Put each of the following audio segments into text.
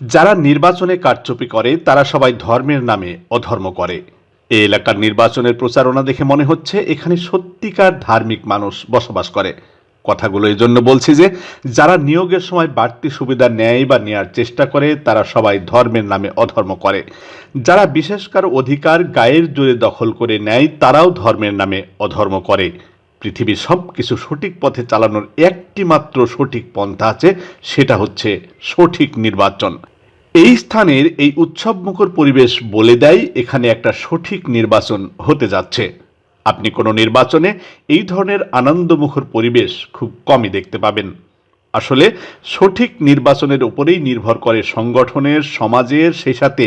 যারা নির্বাচনে কারচুপি করে, তারা সবাই ধর্মের নামে অধর্ম করে। এই এলাকার নির্বাচনের প্রচারণা দেখে মনে হচ্ছে এখানে সত্যিকার ধার্মিক মানুষ বসবাস করে। কথাগুলো এই জন্য বলছি যে, যারা নিয়োগের সময় বাড়তি সুবিধা নেয় বা নেয়ার চেষ্টা করে, তারা সবাই ধর্মের নামে অধর্ম করে। যারা বিশেষ কারও অধিকার গায়ের জোরে দখল করে নেয়, তারাও ধর্মের নামে অধর্ম করে। পৃথিবীর সব কিছু সঠিক পথে চালানোর একটি মাত্র সঠিক পন্থা আছে, সেটা হচ্ছে সঠিক নির্বাচন। এই স্থানের এই উৎসবমুখর পরিবেশ বলে দেয় এখানে একটা সঠিক নির্বাচন হতে যাচ্ছে। আপনি কোনো নির্বাচনে এই ধরনের আনন্দমুখর পরিবেশ খুব কমই দেখতে পাবেন। আসলে সঠিক নির্বাচনের উপরেই নির্ভর করে সংগঠনের, সমাজের, সেই সাথে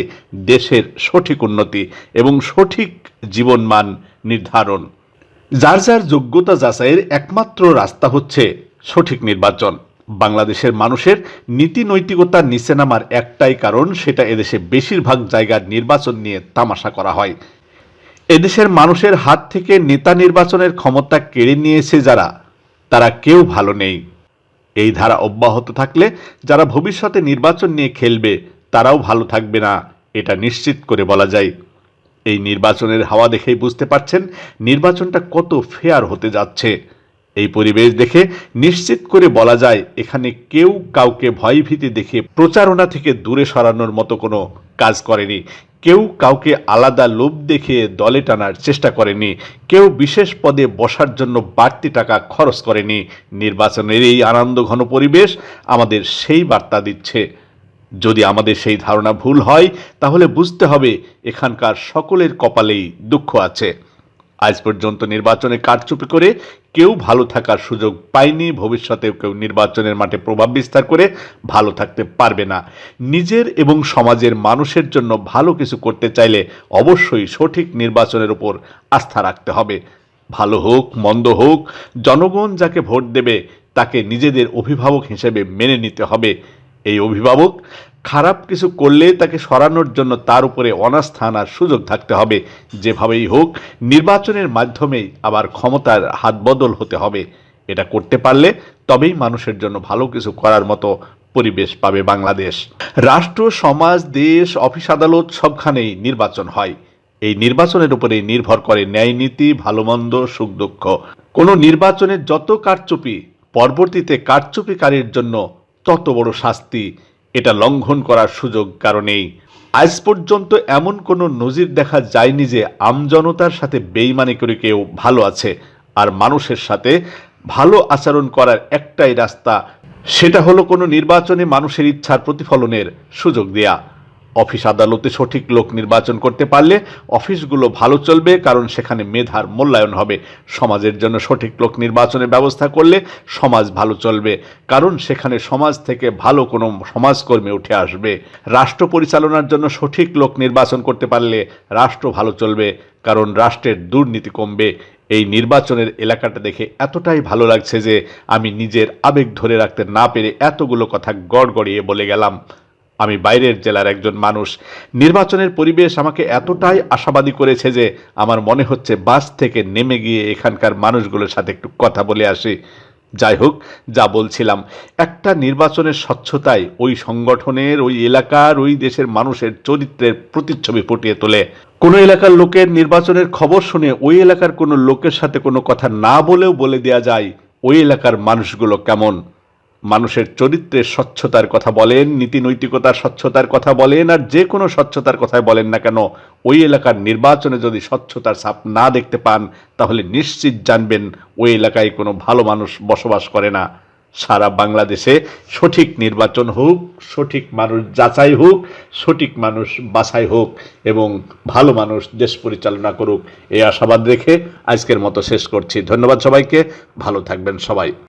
দেশের সঠিক উন্নতি এবং সঠিক জীবনমান নির্ধারণ। যার যার যোগ্যতা যাচাইয়ের একমাত্র রাস্তা হচ্ছে সঠিক নির্বাচন। বাংলাদেশের মানুষের নীতি নৈতিকতার নিচে নামার একটাই কারণ সেটা এদেশে বেশিরভাগ জায়গার নির্বাচন নিয়ে তামাশা করা হয়। এদেশের মানুষের হাত থেকে নেতা নির্বাচনের ক্ষমতা কেড়ে নিয়েছে যারা, তারা কেউ ভালো নেই। এই ধারা অব্যাহত থাকলে যারা ভবিষ্যতে নির্বাচন নিয়ে খেলবে, তারাও ভালো থাকবে না, এটা নিশ্চিত করে বলা যায়। এই নির্বাচনের হাওয়া দেখেই বুঝতে পারছেন নির্বাচনটা কত ফেয়ার হতে যাচ্ছে। এই পরিবেশ দেখে নিশ্চিত করে বলা যায়, এখানে কেউ কাউকে ভয়ভীতি দেখে প্রচারণা থেকে দূরে সরানোর মতো কোনো কাজ করেনি। কেউ কাউকে আলাদা লোভ দেখে দলে টানার চেষ্টা করেনি। কেউ বিশেষ পদে বসার জন্য বাড়তি টাকা খরচ করেনি। নির্বাচনের এই আনন্দ ঘন পরিবেশ আমাদের সেই বার্তা দিচ্ছে। যদি আমাদের সেই ধারণা ভুল হয়, তাহলে বুঝতে হবে এখানকার সকলের কপালেই দুঃখ আছে। আজ পর্যন্ত নির্বাচনে কারচুপি করে কেউ ভালো থাকার সুযোগ পায়নি, ভবিষ্যতেও কেউ নির্বাচনের মাঠে প্রভাব বিস্তার করে ভালো থাকতে পারবে না। নিজের এবং সমাজের মানুষের জন্য ভালো কিছু করতে চাইলে অবশ্যই সঠিক নির্বাচনের উপর আস্থা রাখতে হবে। ভালো হোক, মন্দ হোক, জনগণ যাকে ভোট দেবে, তাকে নিজেদের অভিভাবক হিসেবে মেনে নিতে হবে। এই অভিভাবক খারাপ কিছু করলে তাকে সরানোর জন্য তার উপরে অনাস্থা আনার সুযোগ থাকতে হবে। যেভাবেই হোক, নির্বাচনের মাধ্যমেই আবার ক্ষমতার হাত বদল হতে হবে। এটা করতে পারলে তবেই মানুষের জন্য ভালো কিছু করার মতো পরিবেশ পাবে বাংলাদেশ। রাষ্ট্র, সমাজ, দেশ, অফিস আদালত সবখানেই নির্বাচন হয়। এই নির্বাচনের উপরেই নির্ভর করে ন্যায় নীতি ভালো মন্দ সুখ দুঃখ কোনো নির্বাচনের যত কারচুপি, পরবর্তীতে কারচুপিকারীর জন্য তত বড় শাস্তি এটা লঙ্ঘন করার সুযোগ কারণেই। আজ পর্যন্ত এমন কোনো নজির দেখা যায়নি যে আমজনতার সাথে বেইমানি করে কেউ ভালো আছে, আর মানুষের সাথে ভালো আচরণ করার একটাই রাস্তা, সেটা হলো কোনো নির্বাচনে মানুষের ইচ্ছার প্রতিফলনের সুযোগ দেয়া। অফিস আদালতে সঠিক লোক নির্বাচন করতে পারলে অফিসগুলো ভালো চলবে, কারণ সেখানে মেধার মূল্যায়ন হবে। সমাজের জন্য সঠিক লোক নির্বাচনের ব্যবস্থা করলে সমাজ ভালো চলবে, কারণ সেখানে সমাজ থেকে ভালো কোনো সমাজকর্মী উঠে আসবে। রাষ্ট্র পরিচালনার জন্য সঠিক লোক নির্বাচন করতে পারলে রাষ্ট্র ভালো চলবে, কারণ রাষ্ট্রের দুর্নীতি কমবে। এই নির্বাচনের এলাকাটা দেখে এতটাই ভালো লাগছে যে আমি নিজের আবেগ ধরে রাখতে না পেরে এতগুলো কথা গড়গড়িয়ে বলে গেলাম। আমি বাইরের জেলার একজন মানুষ। নির্বাচনের পরিবেশ আমাকে এতটাই আশাবাদী করেছে যে আমার মনে হচ্ছে বাস থেকে নেমে গিয়ে এখানকার মানুষগুলোর সাথে একটু কথা বলে আসি। যাই হোক, যা বলছিলাম, একটা নির্বাচনের স্বচ্ছতায় ওই সংগঠনের, ওই এলাকার, ওই দেশের মানুষের চরিত্রের প্রতিচ্ছবি ফুটিয়ে তোলে। কোনো এলাকার লোকের নির্বাচনের খবর শুনে ওই এলাকার কোনো লোকের সাথে কোনো কথা না বলেও বলে দেয়া যায় ওই এলাকার মানুষগুলো কেমন। মানুষের চরিত্রের স্বচ্ছতার কথা বলেন, নীতি নৈতিকতার স্বচ্ছতার কথা বলেন, আর যে কোনো স্বচ্ছতার কথাই বলেন না কেন, ওই এলাকার নির্বাচনে যদি স্বচ্ছতার ছাপ না দেখতে পান, তাহলে নিশ্চিত জানবেন ওই এলাকায় কোনো ভালো মানুষ বসবাস করে না। সারা বাংলাদেশে সঠিক নির্বাচন হোক, সঠিক মানুষ যাচাই হোক, সঠিক মানুষ বাছাই হোক, এবং ভালো মানুষ দেশ পরিচালনা করুক এই আশাবাদ রেখে আজকের মতো শেষ করছি। ধন্যবাদ সবাইকে, ভালো থাকবেন সবাই।